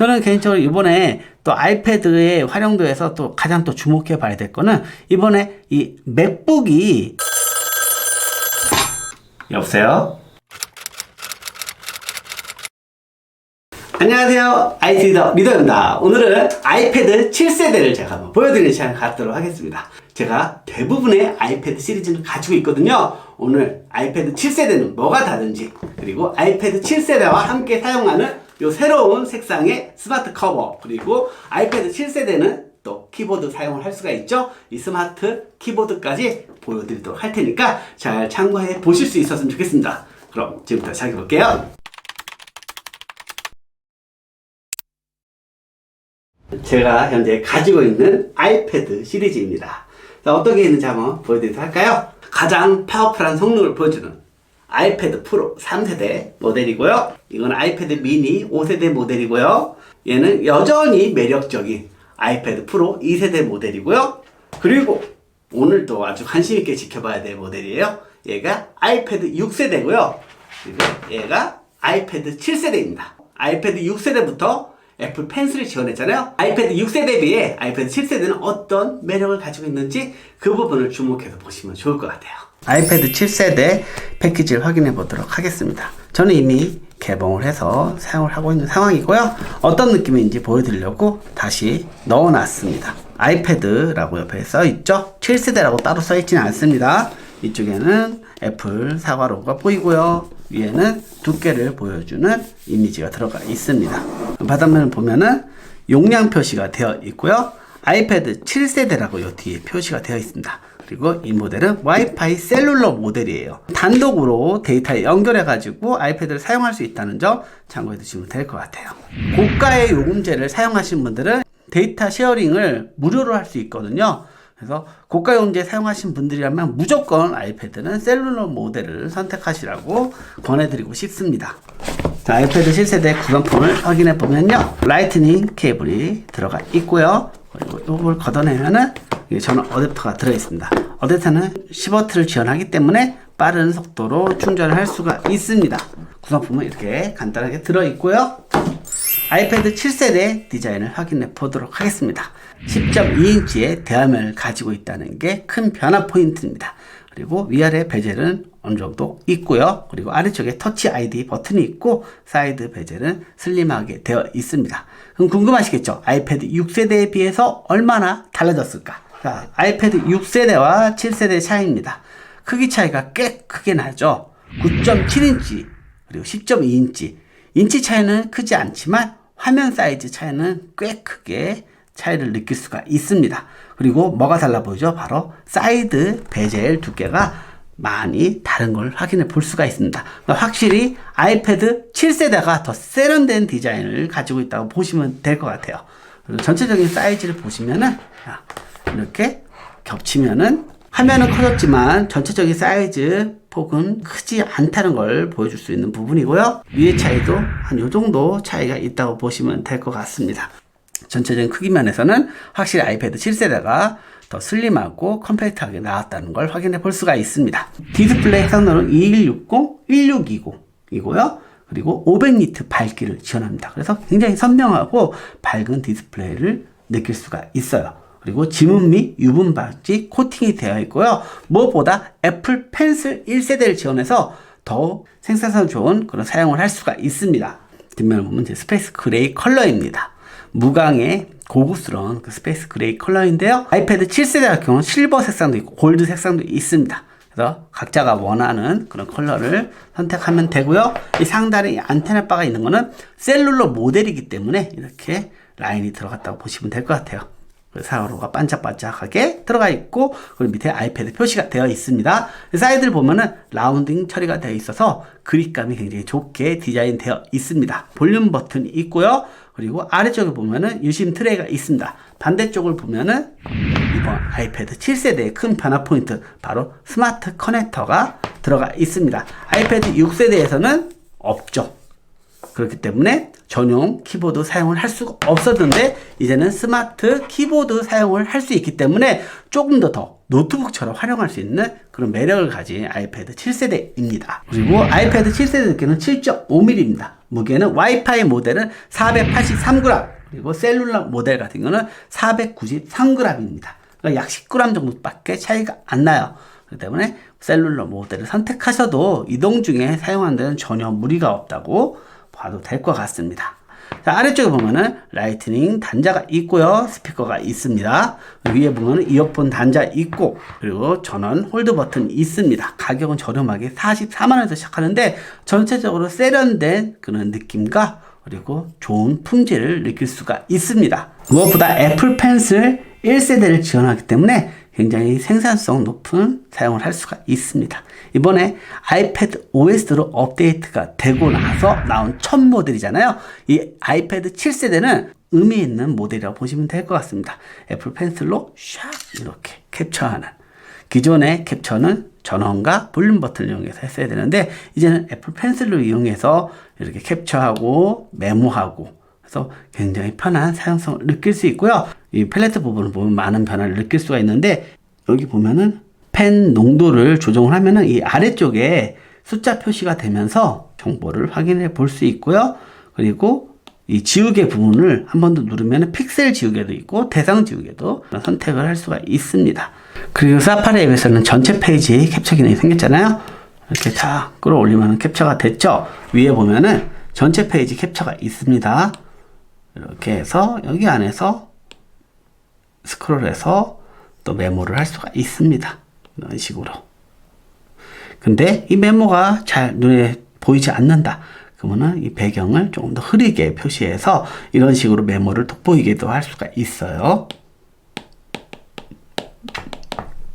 저는 개인적으로 이번에 또 아이패드의 활용도에서 또 가장 또 주목해 봐야 될 거는 이번에 이 맥북이 여보세요? 안녕하세요. IT 리더 리더입니다. 오늘은 아이패드 7세대를 제가 한번 보여드리는 시간을 갖도록 하겠습니다. 제가 대부분의 아이패드 시리즈를 가지고 있거든요. 오늘 아이패드 7세대는 뭐가 다른지, 그리고 아이패드 7세대와 함께 사용하는 요 새로운 색상의 스마트 커버, 그리고 아이패드 7세대는 또 키보드 사용을 할 수가 있죠. 이 스마트 키보드까지 보여드리도록 할 테니까 잘 참고해 보실 수 있었으면 좋겠습니다. 그럼 지금부터 시작해 볼게요. 제가 현재 가지고 있는 아이패드 시리즈입니다. 자, 어떻게 있는지 한번 보여드리도록 할까요? 가장 파워풀한 성능을 보여주는 아이패드 프로 3세대 모델이고요. 이건 아이패드 미니 5세대 모델이고요. 얘는 여전히 매력적인 아이패드 프로 2세대 모델이고요. 그리고 오늘도 아주 관심 있게 지켜봐야 될 모델이에요. 얘가 아이패드 6세대고요. 그리고 얘가 아이패드 7세대입니다. 아이패드 6세대부터 애플 펜슬을 지원했잖아요. 아이패드 6세대 비해 아이패드 7세대는 어떤 매력을 가지고 있는지 그 부분을 주목해서 보시면 좋을 것 같아요. 아이패드 7세대 패키지를 확인해 보도록 하겠습니다. 저는 이미 개봉을 해서 사용을 하고 있는 상황이고요. 어떤 느낌인지 보여드리려고 다시 넣어놨습니다. 아이패드라고 옆에 써 있죠? 7세대라고 따로 써 있지는 않습니다. 이쪽에는 애플 사과 로고가 보이고요. 위에는 두께를 보여주는 이미지가 들어가 있습니다. 바닥면을 보면은 용량 표시가 되어 있고요. 아이패드 7세대라고 요 뒤에 표시가 되어 있습니다. 그리고 이 모델은 와이파이 셀룰러 모델이에요. 단독으로 데이터에 연결해 가지고 아이패드를 사용할 수 있다는 점 참고해 두시면 될 것 같아요. 고가의 요금제를 사용하신 분들은 데이터 쉐어링을 무료로 할 수 있거든요. 그래서 고가 용제 사용하신 분들이라면 무조건 아이패드는 셀룰러 모델을 선택하시라고 권해드리고 싶습니다. 자, 아이패드 7세대 구성품을 확인해 보면요. 라이트닝 케이블이 들어가 있고요. 그리고 이걸 걷어내면은 이게 전원 어댑터가 들어 있습니다. 어댑터는 10W를 지원하기 때문에 빠른 속도로 충전을 할 수가 있습니다. 구성품은 이렇게 간단하게 들어 있고요. 아이패드 7세대 디자인을 확인해 보도록 하겠습니다. 10.2인치의 대화면을 가지고 있다는 게 큰 변화 포인트입니다. 그리고 위아래 베젤은 어느 정도 있고요. 그리고 아래쪽에 터치 아이디 버튼이 있고 사이드 베젤은 슬림하게 되어 있습니다. 그럼 궁금하시겠죠? 아이패드 6세대에 비해서 얼마나 달라졌을까? 자, 아이패드 6세대와 7세대 차이입니다. 크기 차이가 꽤 크게 나죠. 9.7인치 그리고 10.2인치 인치 차이는 크지 않지만 화면 사이즈 차이는 꽤 크게 차이를 느낄 수가 있습니다. 그리고 뭐가 달라 보이죠? 바로 사이드 베젤 두께가 많이 다른 걸 확인해 볼 수가 있습니다. 그러니까 확실히 아이패드 7세대가 더 세련된 디자인을 가지고 있다고 보시면 될 것 같아요. 전체적인 사이즈를 보시면은 이렇게 겹치면은 화면은 커졌지만 전체적인 사이즈 폭은 크지 않다는 걸 보여줄 수 있는 부분이고요. 위의 차이도 한 요 정도 차이가 있다고 보시면 될 것 같습니다. 전체적인 크기 면에서는 확실히 아이패드 7세대가 더 슬림하고 컴팩트하게 나왔다는 걸 확인해 볼 수가 있습니다. 디스플레이 해상도는 2160, 1620이고요. 그리고 500니트 밝기를 지원합니다. 그래서 굉장히 선명하고 밝은 디스플레이를 느낄 수가 있어요. 그리고 지문 및 유분 방지 코팅이 되어 있고요. 무엇보다 애플 펜슬 1세대를 지원해서 더욱 생산성 좋은 그런 사용을 할 수가 있습니다. 뒷면을 보면 이제 스페이스 그레이 컬러입니다. 무광의 고급스러운 그 스페이스 그레이 컬러인데요. 아이패드 7세대 같은 경우는 실버 색상도 있고 골드 색상도 있습니다. 그래서 각자가 원하는 그런 컬러를 선택하면 되고요. 이 상단에 이 안테나 바가 있는 거는 셀룰러 모델이기 때문에 이렇게 라인이 들어갔다고 보시면 될 것 같아요. 사로가 반짝반짝하게 들어가 있고 그리고 밑에 아이패드 표시가 되어 있습니다. 사이드를 보면은 라운딩 처리가 되어 있어서 그립감이 굉장히 좋게 디자인되어 있습니다. 볼륨 버튼이 있고요. 그리고 아래쪽에 보면은 유심 트레이가 있습니다. 반대쪽을 보면은 이번 아이패드 7세대의 큰 변화 포인트 바로 스마트 커넥터가 들어가 있습니다. 아이패드 6세대에서는 없죠. 그렇기 때문에 전용 키보드 사용을 할 수가 없었는데 이제는 스마트 키보드 사용을 할 수 있기 때문에 조금 더 더 노트북처럼 활용할 수 있는 그런 매력을 가진 아이패드 7세대입니다. 그리고 아이패드 7세대 두께는 7.5mm입니다. 무게는 와이파이 모델은 483g 그리고 셀룰러 모델 같은 경우는 493g입니다. 그러니까 약 10g 정도밖에 차이가 안 나요. 그렇기 때문에 셀룰러 모델을 선택하셔도 이동 중에 사용하는 데는 전혀 무리가 없다고 봐도 될 것 같습니다. 자, 아래쪽에 보면은 라이트닝 단자가 있고요. 스피커가 있습니다. 위에 보면은 이어폰 단자 있고 그리고 전원 홀드 버튼이 있습니다. 가격은 저렴하게 44만 원에서 시작하는데 전체적으로 세련된 그런 느낌과 그리고 좋은 품질을 느낄 수가 있습니다. 무엇보다 애플 펜슬 1세대를 지원하기 때문에 굉장히 생산성 높은 사용을 할 수가 있습니다. 이번에 아이패드 OS로 업데이트가 되고 나서 나온 첫 모델이잖아요. 이 아이패드 7세대는 의미 있는 모델이라고 보시면 될 것 같습니다. 애플 펜슬로 샥 이렇게 캡처하는 기존의 캡처는 전원과 볼륨 버튼을 이용해서 했어야 되는데 이제는 애플 펜슬로 이용해서 이렇게 캡처하고 메모하고 그래서 굉장히 편한 사용성을 느낄 수 있고요. 이 팔레트 부분을 보면 많은 변화를 느낄 수가 있는데 여기 보면은 펜 농도를 조정을 하면은 이 아래쪽에 숫자 표시가 되면서 정보를 확인해 볼 수 있고요. 그리고 이 지우개 부분을 한 번 더 누르면 픽셀 지우개도 있고 대상 지우개도 선택을 할 수가 있습니다. 그리고 사파리 앱에서는 전체 페이지 캡처 기능이 생겼잖아요. 이렇게 다 끌어올리면 캡처가 됐죠. 위에 보면은 전체 페이지 캡처가 있습니다. 이렇게 해서 여기 안에서 스크롤해서 또 메모를 할 수가 있습니다. 이런 식으로. 근데 이 메모가 잘 눈에 보이지 않는다. 그러면은 이 배경을 조금 더 흐리게 표시해서 이런 식으로 메모를 돋보이게도 할 수가 있어요.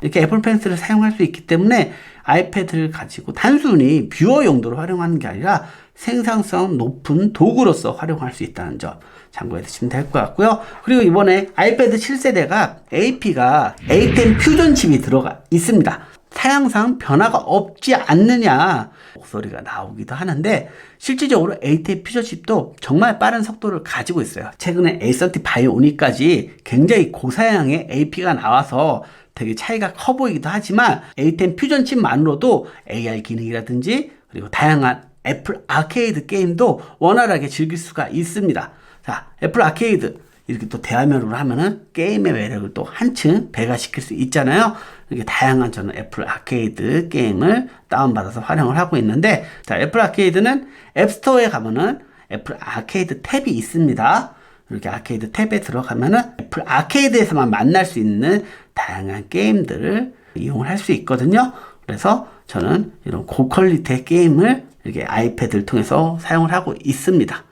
이렇게 애플 펜슬을 사용할 수 있기 때문에 아이패드를 가지고 단순히 뷰어 용도로 활용하는 게 아니라 생산성 높은 도구로서 활용할 수 있다는 점 참고해 두시면 될 것 같고요. 그리고 이번에 아이패드 7세대가 AP가 A10 퓨전 칩이 들어가 있습니다. 사양상 변화가 없지 않느냐 목소리가 나오기도 하는데 실질적으로 A10 퓨전 칩도 정말 빠른 속도를 가지고 있어요. 최근에 A30 바이오닉까지 굉장히 고사양의 AP가 나와서 되게 차이가 커 보이기도 하지만 A10 퓨전 칩만으로도 AR 기능이라든지 그리고 다양한 애플 아케이드 게임도 원활하게 즐길 수가 있습니다. 자, 애플 아케이드 이렇게 또 대화면으로 하면은 게임의 매력을 또 한층 배가시킬 수 있잖아요. 이렇게 다양한 저는 애플 아케이드 게임을 다운받아서 활용을 하고 있는데, 자, 애플 아케이드는 앱스토어에 가면은 애플 아케이드 탭이 있습니다. 이렇게 아케이드 탭에 들어가면은 애플 아케이드에서만 만날 수 있는 다양한 게임들을 이용을 할 수 있거든요. 그래서 저는 이런 고퀄리티의 게임을 이렇게 아이패드를 통해서 사용을 하고 있습니다.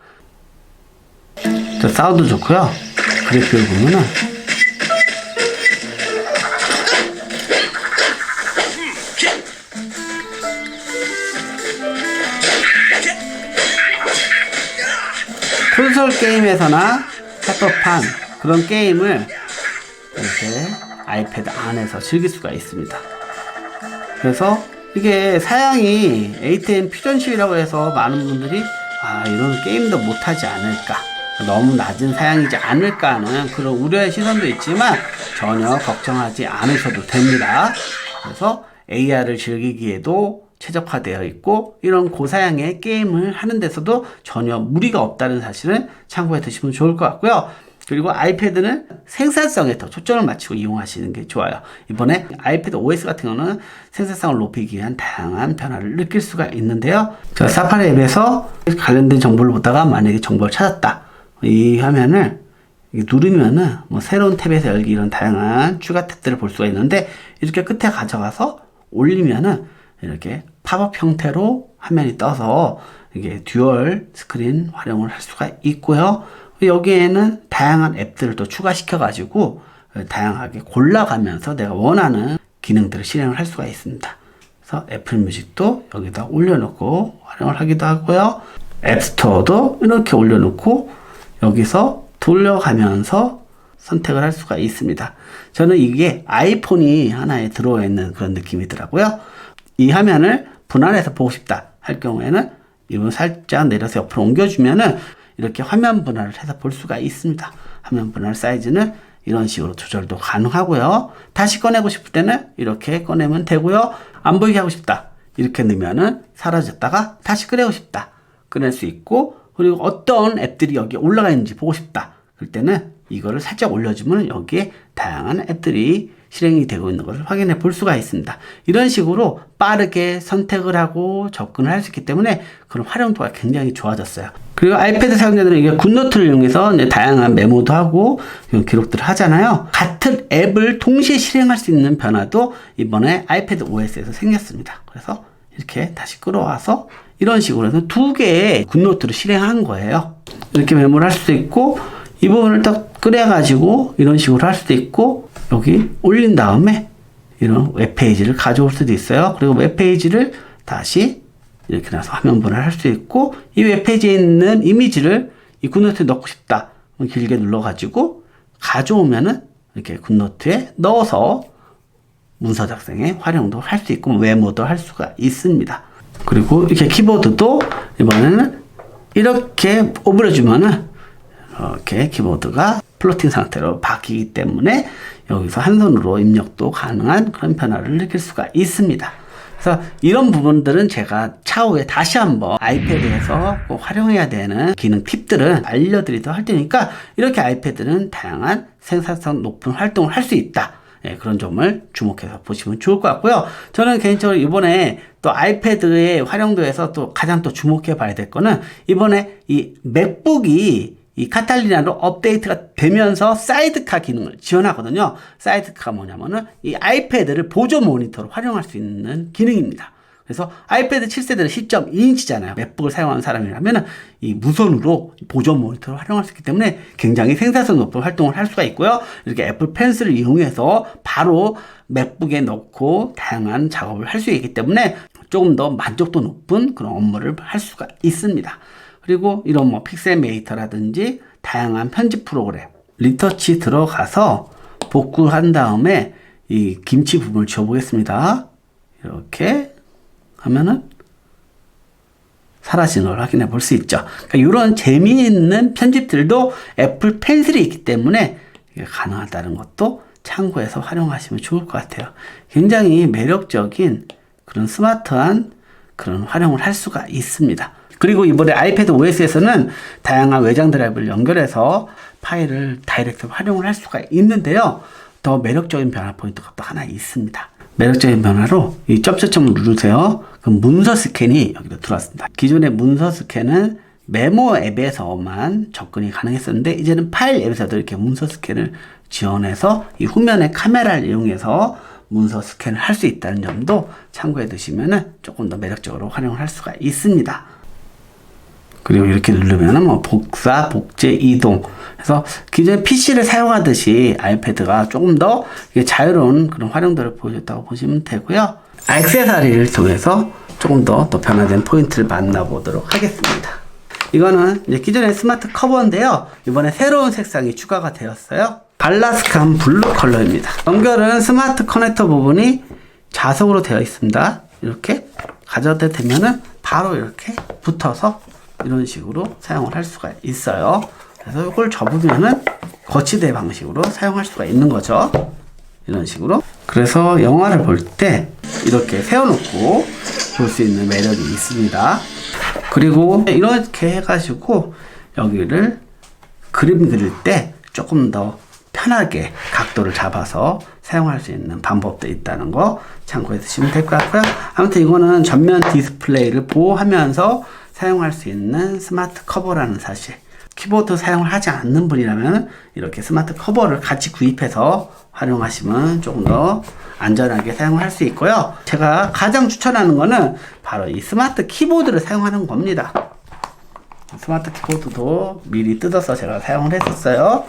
저 사운드 좋고요. 그래픽을 보면은 콘솔 게임에서나 카톡판 그런 게임을 이렇게 아이패드 안에서 즐길 수가 있습니다. 그래서 이게 사양이 A10 퓨전식이라고 해서 많은 분들이 아 이런 게임도 못하지 않을까 너무 낮은 사양이지 않을까 하는 그런 우려의 시선도 있지만 전혀 걱정하지 않으셔도 됩니다. 그래서 AR을 즐기기에도 최적화되어 있고 이런 고사양의 게임을 하는 데서도 전혀 무리가 없다는 사실은 참고해 두시면 좋을 것 같고요. 그리고 아이패드는 생산성에 더 초점을 맞추고 이용하시는 게 좋아요. 이번에 아이패드 OS 같은 경우는 생산성을 높이기 위한 다양한 변화를 느낄 수가 있는데요. 자, 사파리 앱에서 관련된 정보를 보다가 만약에 정보를 찾았다. 이 화면을 누르면은 뭐 새로운 탭에서 열기 이런 다양한 추가 탭들을 볼 수가 있는데 이렇게 끝에 가져가서 올리면은 이렇게 팝업 형태로 화면이 떠서 이게 듀얼 스크린 활용을 할 수가 있고요. 여기에는 다양한 앱들을 또 추가시켜 가지고 다양하게 골라가면서 내가 원하는 기능들을 실행을 할 수가 있습니다. 그래서 애플 뮤직도 여기다 올려놓고 활용을 하기도 하고요. 앱스토어도 이렇게 올려놓고 여기서 돌려가면서 선택을 할 수가 있습니다. 저는 이게 아이폰이 하나에 들어와 있는 그런 느낌이더라고요. 이 화면을 분할해서 보고 싶다 할 경우에는 이분 살짝 내려서 옆으로 옮겨주면은 이렇게 화면 분할을 해서 볼 수가 있습니다. 화면 분할 사이즈는 이런 식으로 조절도 가능하고요. 다시 꺼내고 싶을 때는 이렇게 꺼내면 되고요. 안 보이게 하고 싶다. 이렇게 넣으면은 사라졌다가 다시 꺼내고 싶다. 꺼낼 수 있고 그리고 어떤 앱들이 여기 올라가 있는지 보고 싶다. 그럴 때는 이거를 살짝 올려주면 여기에 다양한 앱들이 실행이 되고 있는 것을 확인해 볼 수가 있습니다. 이런 식으로 빠르게 선택을 하고 접근을 할 수 있기 때문에 그런 활용도가 굉장히 좋아졌어요. 그리고 아이패드 사용자들은 이게 굿노트를 이용해서 다양한 메모도 하고 기록들을 하잖아요. 같은 앱을 동시에 실행할 수 있는 변화도 이번에 아이패드 OS에서 생겼습니다. 그래서 이렇게 다시 끌어와서 이런 식으로 해서 두 개의 굿노트를 실행한 거예요. 이렇게 메모를 할 수도 있고 이 부분을 딱 끓여가지고 이런 식으로 할 수도 있고 여기 올린 다음에 이런 웹페이지를 가져올 수도 있어요. 그리고 웹페이지를 다시 이렇게 나서 화면 분할 할 수 있고 이 웹페이지에 있는 이미지를 이 굿노트에 넣고 싶다. 길게 눌러가지고 가져오면은 이렇게 굿노트에 넣어서 문서 작성에 활용도 할 수 있고 메모도 할 수가 있습니다. 그리고 이렇게 키보드도 이번에는 이렇게 오므려주면은 이렇게 키보드가 플로팅 상태로 바뀌기 때문에 여기서 한 손으로 입력도 가능한 그런 변화를 느낄 수가 있습니다. 그래서 이런 부분들은 제가 차후에 다시 한번 아이패드에서 꼭 활용해야 되는 기능 팁들은 알려드리도록 할 테니까 이렇게 아이패드는 다양한 생산성 높은 활동을 할 수 있다. 예, 그런 점을 주목해서 보시면 좋을 것 같고요. 저는 개인적으로 이번에 또 아이패드의 활용도에서 또 가장 또 주목해 봐야 될 거는 이번에 이 맥북이 이 카탈리나로 업데이트가 되면서 사이드카 기능을 지원하거든요. 사이드카가 뭐냐면은 이 아이패드를 보조 모니터로 활용할 수 있는 기능입니다. 그래서 아이패드 7세대는 10.2인치잖아요. 맥북을 사용하는 사람이라면 이 무선으로 보조 모니터를 활용할 수 있기 때문에 굉장히 생산성 높은 활동을 할 수가 있고요. 이렇게 애플 펜슬을 이용해서 바로 맥북에 넣고 다양한 작업을 할 수 있기 때문에 조금 더 만족도 높은 그런 업무를 할 수가 있습니다. 그리고 이런 뭐 픽셀메이터라든지 다양한 편집 프로그램, 리터치 들어가서 복구한 다음에 이 김치 부분을 지워보겠습니다. 이렇게 하면은 사라지는 걸 확인해 볼 수 있죠. 그러니까 이런 재미있는 편집들도 애플 펜슬이 있기 때문에 가능하다는 것도 참고해서 활용하시면 좋을 것 같아요. 굉장히 매력적인 그런 스마트한 그런 활용을 할 수가 있습니다. 그리고 이번에 아이패드 OS에서는 다양한 외장 드라이브를 연결해서 파일을 다이렉트로 활용을 할 수가 있는데요. 더 매력적인 변화 포인트가 또 하나 있습니다. 매력적인 변화로 이 점점점을 누르세요. 그럼 문서 스캔이 여기로 들어왔습니다. 기존의 문서 스캔은 메모 앱에서만 접근이 가능했었는데 이제는 파일 앱에서도 이렇게 문서 스캔을 지원해서 이 후면의 카메라를 이용해서 문서 스캔을 할 수 있다는 점도 참고해 두시면 조금 더 매력적으로 활용을 할 수가 있습니다. 그리고 이렇게 누르면은 뭐 복사, 복제, 이동. 그래서 기존에 PC를 사용하듯이 아이패드가 조금 더 자유로운 그런 활용도를 보여줬다고 보시면 되고요. 액세서리를 통해서 조금 더또 변화된 포인트를 만나보도록 하겠습니다. 이거는 이제 기존의 스마트 커버인데요. 이번에 새로운 색상이 추가가 되었어요. 발라스칸 블루 컬러입니다. 연결은 스마트 커넥터 부분이 자석으로 되어 있습니다. 이렇게 가져다 대면은 바로 이렇게 붙어서 이런 식으로 사용을 할 수가 있어요. 그래서 이걸 접으면은 거치대 방식으로 사용할 수가 있는 거죠. 이런 식으로. 그래서 영화를 볼 때 이렇게 세워놓고 볼 수 있는 매력이 있습니다. 그리고 이렇게 해가지고 여기를 그림 그릴 때 조금 더 편하게 각도를 잡아서 사용할 수 있는 방법도 있다는 거 참고해 두시면 될 것 같고요. 아무튼 이거는 전면 디스플레이를 보호하면서 사용할 수 있는 스마트 커버라는 사실. 키보드 사용을 하지 않는 분이라면 이렇게 스마트 커버를 같이 구입해서 활용하시면 조금 더 안전하게 사용할 수 있고요. 제가 가장 추천하는 거는 바로 이 스마트 키보드를 사용하는 겁니다. 스마트 키보드도 미리 뜯어서 제가 사용을 했었어요.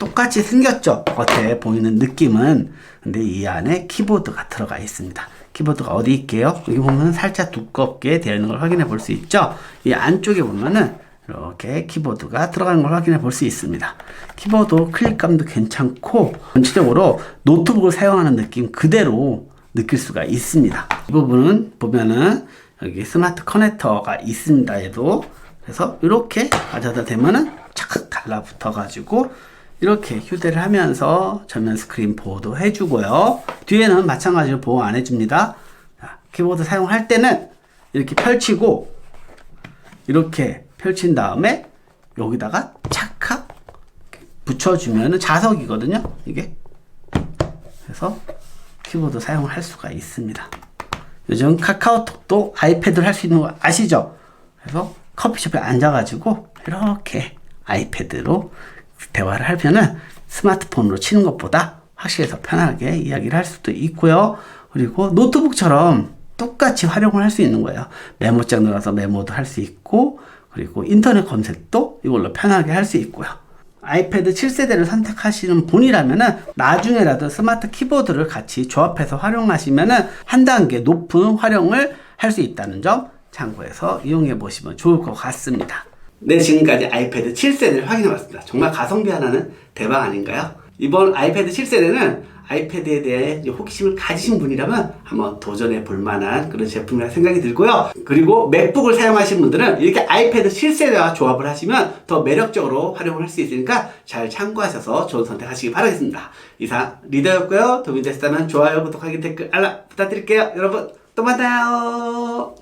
똑같이 생겼죠? 겉에 보이는 느낌은. 근데 이 안에 키보드가 들어가 있습니다. 키보드가 어디 있게요? 여기 보면 살짝 두껍게 되어 있는 걸 확인해 볼 수 있죠? 이 안쪽에 보면은 이렇게 키보드가 들어가는 걸 확인해 볼 수 있습니다. 키보드 클릭감도 괜찮고 전체적으로 노트북을 사용하는 느낌 그대로 느낄 수가 있습니다. 이 부분은 보면은 여기 스마트 커넥터가 있습니다. 얘도. 그래서 이렇게 가져다 대면은 착 달라붙어 가지고 이렇게 휴대를 하면서 전면 스크린 보호도 해주고요. 뒤에는 마찬가지로 보호 안 해줍니다. 자, 키보드 사용할 때는 이렇게 펼치고 이렇게 펼친 다음에 여기다가 착착 붙여주면 자석이거든요. 이게 그래서 키보드 사용을 할 수가 있습니다. 요즘 카카오톡도 아이패드를 할수 있는 거 아시죠? 그래서 커피숍에 앉아가지고 이렇게 아이패드로 대화를 하면은 스마트폰으로 치는 것보다 확실히 더 편하게 이야기를 할 수도 있고요. 그리고 노트북처럼 똑같이 활용을 할 수 있는 거예요. 메모장 들어가서 메모도 할 수 있고, 그리고 인터넷 검색도 이걸로 편하게 할 수 있고요. 아이패드 7세대를 선택하시는 분이라면은 나중에라도 스마트 키보드를 같이 조합해서 활용하시면은 한 단계 높은 활용을 할 수 있다는 점 참고해서 이용해 보시면 좋을 것 같습니다. 네, 지금까지 아이패드 7세대를 확인해 봤습니다. 정말 가성비 하나는 대박 아닌가요? 이번 아이패드 7세대는 아이패드에 대해 호기심을 가지신 분이라면 한번 도전해 볼 만한 그런 제품이라 생각이 들고요. 그리고 맥북을 사용하시는 분들은 이렇게 아이패드 7세대와 조합을 하시면 더 매력적으로 활용을 할 수 있으니까 잘 참고하셔서 좋은 선택하시기 바라겠습니다. 이상 리더였고요. 도움이 됐다면 좋아요, 구독하기, 댓글, 알람 부탁드릴게요. 여러분 또 만나요.